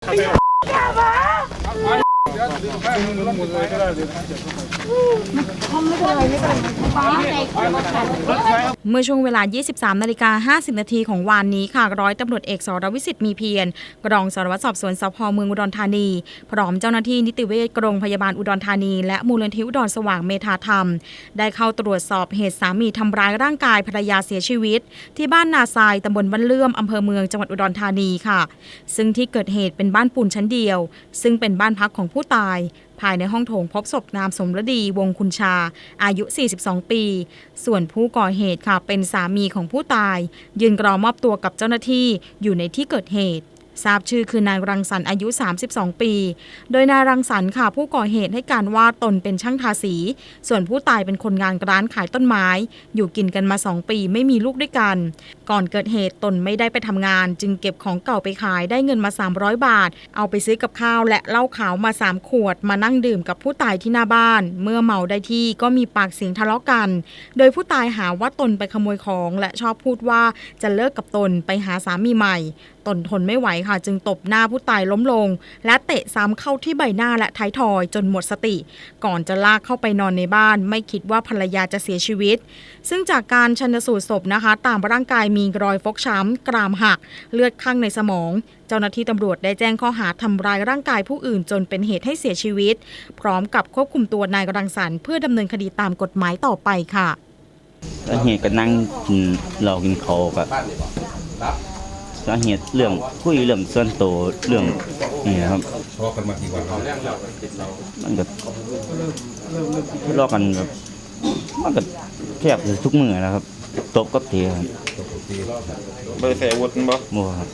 干嘛？ เมื่อช่วงเวลา 23 นาฬิกา 50 นาทีของวานนี้ค่ะ ร้อยตำรวจเอกสรวิสิทธิ์มีเพียรกรองสารวัตรสอบสวนสพเมืองอุดรธานี พร้อมเจ้าหน้าที่นิติเวชโรงพยาบาลอุดรธานี และมูลนิธิอุดรสว่างเมธาธรรม ได้เข้าตรวจสอบเหตุสามีทำร้ายร่างกายภรรยาเสียชีวิต ที่บ้านนาทรายตำบลบ้านเลื่อมอำเภอเมืองจังหวัดอุดรธานีค่ะ ซึ่งที่เกิดเหตุเป็นบ้านปูนชั้นเดียว ซึ่งเป็นบ้านพักของผู้ตาย ภายในห้องโถงพบศพนามสมรดีวงคุณชา อายุ 42 ปี ส่วนผู้ก่อเหตุค่ะเป็นสามีของผู้ตาย ยืนรอมอบตัวกับเจ้าหน้าที่อยู่ในที่เกิดเหตุ ทราบชื่อคือนายรังสรรค์อายุ 32 ปี โดยนายรังสรรค์ค่ะ ผู้ก่อเหตุให้การว่าตนเป็นช่างทาสี ส่วนผู้ตายเป็นคนงานร้านขายต้นไม้ อยู่กินกันมา 2 ปีไม่มีลูกด้วยกัน ก่อนเกิดเหตุตนไม่ได้ไปทำงาน จึงเก็บของเก่าไปขายได้เงินมา 300 บาท เอาไปซื้อกับข้าวและเหล้าขาวมา 3 ขวด มานั่งดื่มกับผู้ตายที่หน้าบ้าน เมื่อเมาได้ที่ก็มีปากเสียงทะเลาะกัน โดยผู้ตายหาว่าตนไปขโมยของ และชอบพูดว่าจะเลิกกับตนไปหาสามีใหม่ตนทนไม่ไหวค่ะ จึงตบหน้าผู้ตายล้มลง และเตะซ้ำเข้าที่ใบหน้าและท้ายทอยจนหมดสติ ก่อนจะลากเข้าไปนอนในบ้าน ไม่คิดว่าภรรยาจะเสียชีวิต ซึ่งจากการชันสูตรศพนะคะ ตามร่างกายมีรอยฟกช้ำกรามหัก เลือดข้างในสมอง เจ้าหน้าที่ตำรวจได้แจ้งข้อหาทำร้ายร่างกายผู้อื่นจนเป็นเหตุให้เสียชีวิต พร้อมกับควบคุมตัวนายรังสรรค์เพื่อดำเนินคดีตามกฎหมายต่อไปค่ะสาเหตุก็นั่งกินเหล้ากินเขาวกับ สาเหตุเรื่องคุยเรื่องส่วนตัวเรื่องนี่นะครับทะเลาะกันมากี่วันแล้วมันก็ทะเลาะกันแบบมันก็แทบจะทุกมือนะครับตบกับเทีครับบริษัทอาวุธบ่โมครับ